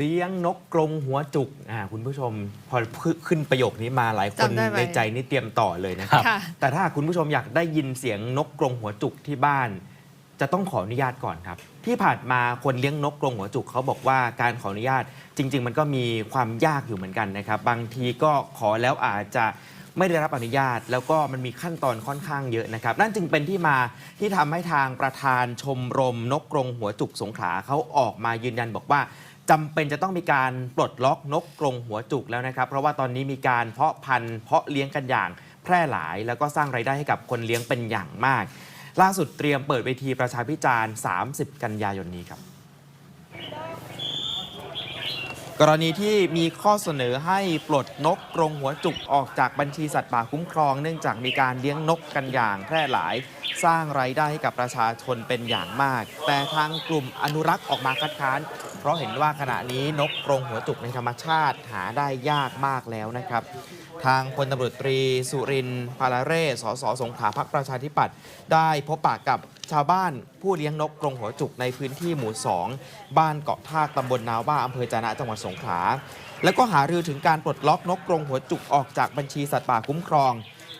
สียงนกกรงหัวจุกอ่าคุณผู้ชม พอขึ้นประโยคนี้มาหลายคนจำได้ไหมในใจนี่เตรียมต่อเลยนะครับค่ะแต่ถ้าคุณผู้ชมอยากได้ยินเสียงนกกรงหัวจุกที่บ้าน จะต้องขออนุญาตก่อนครับ ที่ผ่านมาคนเลี้ยงนกกรงหัวจุกเขาบอกว่าการขออนุญาตจริง ๆ มันก็มีความยากอยู่เหมือนกันนะครับ บางทีก็ขอแล้วอาจจะไม่ได้รับอนุญาต แล้วก็มันมีขั้นตอนค่อนข้างเยอะนะครับ นั่นจึงเป็นที่มาที่ทำให้ทางประธานชมรมนกกรงหัวจุกสงขลาเขาออกมายืนยันบอกว่า จำเป็นจะต้องมีการปลดล็อกนกกรงหัวจุกแล้วนะครับ เพราะว่าตอนนี้มีการเพาะพันธุ์เพาะเลี้ยงกันอย่าง แพร่หลายแล้วก็สร้างไรายได้ให้กับคนเลี้ยงเป็นอย่างมาก ล่าสุดเตรียมเปิดเวทีประชาพิจารณ์ 30 กันยายนนี้ครับ กรณีที่มีข้อเสนอให้ปลดนกกรงหัวจุกออกจากบัญชีสัตว์ป่าคุ้มครอง เนื่องจากมีการเลี้ยงนกกันอย่างแพร่หลาย สร้างไรายได้ให้กับประชาชนเป็นอย่างมาก แต่ทางกลุ่มอนุรักษ์ออกมาคัดค้าน เพราะเห็นว่าขณะนี้นกกรงหัวจุกในธรรมชาติหาได้ยากมากแล้วนะครับ ทางพลตำรวจตรีสุรินทร์พาลาเร่สสสงขลาพักประชาธิปัตย์ได้พบปะกับชาวบ้านผู้เลี้ยงนกกรงหัวจุกในพื้นที่หมู่ 2 บ้านเกาะท่าตำบลนาว่าอำเภอจานะจังหวัดสงขลาแล้วก็หารือถึงการปลดล็อกนกกรงหัวจุกออกจากบัญชีสัตว์ป่าคุ้มครอง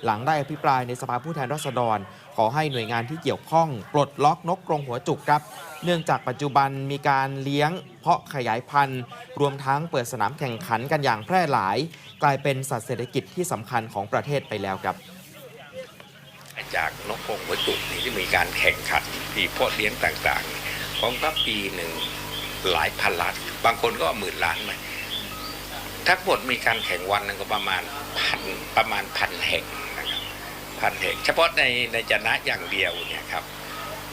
หลังได้อภิปรายในสภาผู้แทนราษฎร อให้หน่วยงานที่เกี่ยวข้องปลดล็อกนกกรงหัวจุกครับ เนื่องจากปัจจุบันมีการเลี้ยง เพาะขยายพันธุ์ รวมทั้งเปิดสนามแข่งขันกันอย่างแพร่หลาย กลายเป็นสัตว์เศรษฐกิจที่สำคัญของประเทศไปแล้วครับ จากนกกรงหัวจุกนี่ที่มีการแข่งขันที่เพาะเลี้ยงต่างๆของก็ปีหนึ่งหลายพันล้านบางคนก็หมื่นล้านไหมทั้งหมดมีการแข่งวันนึงก็ประมาณพันประมาณพันแห่ง พันแห่ง เฉพาะในในจนะอย่างเดียวเนี่ยครับ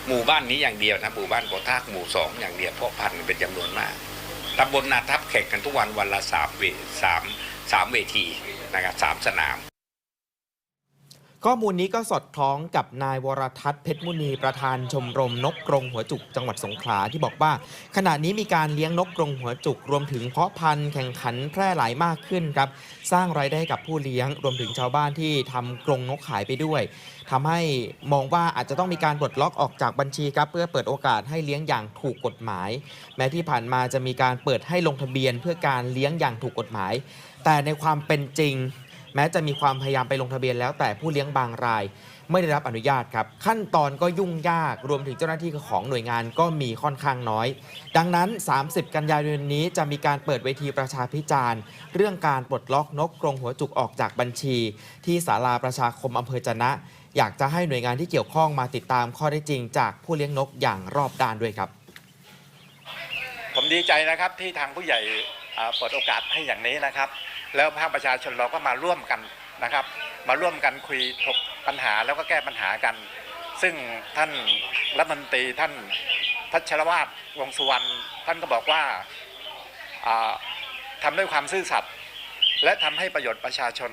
หมู่บ้านนี้อย่างเดียวนะหมู่บ้านโกทากหมู่สองอย่างเดียวเพาะพันธุ์เป็นจำนวนมากตำบลนาทับแข่งกันทุกวันวันละสามเวสามสามเวทีนะครับสามสนาม ข้อมูลนี้ก็สอดคล้องกับนายวรทัศน์เพชรมุนีประธานชมรมนกกรงหัวจุกจังหวัดสงขลาที่บอกว่า ขณะนี้มีการเลี้ยงนกกรงหัวจุก รวมถึงเพาะพันธุ์แข่งขันแพร่หลายมากขึ้นครับสร้างรายได้ให้กับผู้เลี้ยง รวมถึงชาวบ้านที่ทำกรงนกขายไปด้วยทำให้มองว่าอาจจะต้องมีการปลดล็อกออกจากบัญชีครับเพื่อเปิดโอกาสให้เลี้ยงอย่างถูกกฎหมาย แม้ที่ผ่านมาจะมีการเปิดให้ลงทะเบียนเพื่อการเลี้ยงอย่างถูกกฎหมาย แต่ในความเป็นจริง แม้จะมีความพยายามไปลงทะเบียนแล้วแต่ผู้เลี้ยงบางราย ไม่ได้รับอนุญาตครับ ขั้นตอนก็ยุ่งยากรวมถึงเจ้าหน้าที่ของหน่วยงานก็มีค่อนข้างน้อย ดังนั้น 30 กันยายนนี้จะมีการเปิดเวทีประชาพิจารณ์ เรื่องการปลดล็อกนกกรงหัวจุกออกจากบัญชี ที่ศาลาประชาคมอำเภอจนะ อยากจะให้หน่วยงานที่เกี่ยวข้องมาติดตามข้อได้จริง จากผู้เลี้ยงนกอย่างรอบด้านด้วยครับ ผมดีใจนะครับที่ทางผู้ใหญ่อ่าเปิดโอกาสให้อย่างนี้นะครับ แล้วภาคประชาชนเราก็มาร่วมกันนะครับ มาร่วมกันคุยถกปัญหาแล้วก็แก้ปัญหากัน ซึ่งท่านรัฐมนตรีท่านทัชรวาฒวงสุวรรณท่านก็บอกว่าอ่าทำด้วยความซื่อสัตย์และทำให้ประโยชน์ประชาชน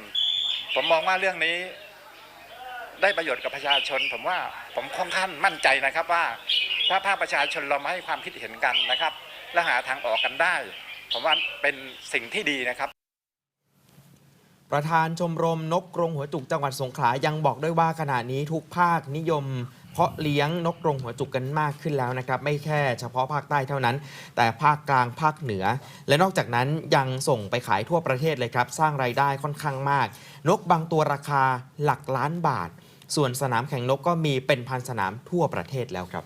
ผมมองว่าเรื่องนี้ได้ประโยชน์กับประชาชน ผมว่าผมค่อนข้างมั่นใจนะครับว่าถ้าภาคประชาชนเรามาให้ความคิดเห็นกันนะครับ และหาทางออกกันได้ ผมว่าเป็นสิ่งที่ดีนะครับ ประธานชมรมนกกรงหัวจุกจังหวัดสงขลายังบอกด้วยว่าขณะนี้ทุกภาคนิยม เพาะเลี้ยงนกกรงหัวจุกกันมากขึ้นแล้วนะครับ ไม่แค่เฉพาะภาคใต้เท่านั้น แต่ภาคกลางภาคเหนือ และนอกจากนั้นยังส่งไปขายทั่วประเทศเลยครับ สร้างไรายได้ค่อนข้างมาก นกบางตัวราคาหลักล้านบาท ส่วนสนามแข่งนกก็มีเป็นพันสนามทั่วประเทศแล้วครับ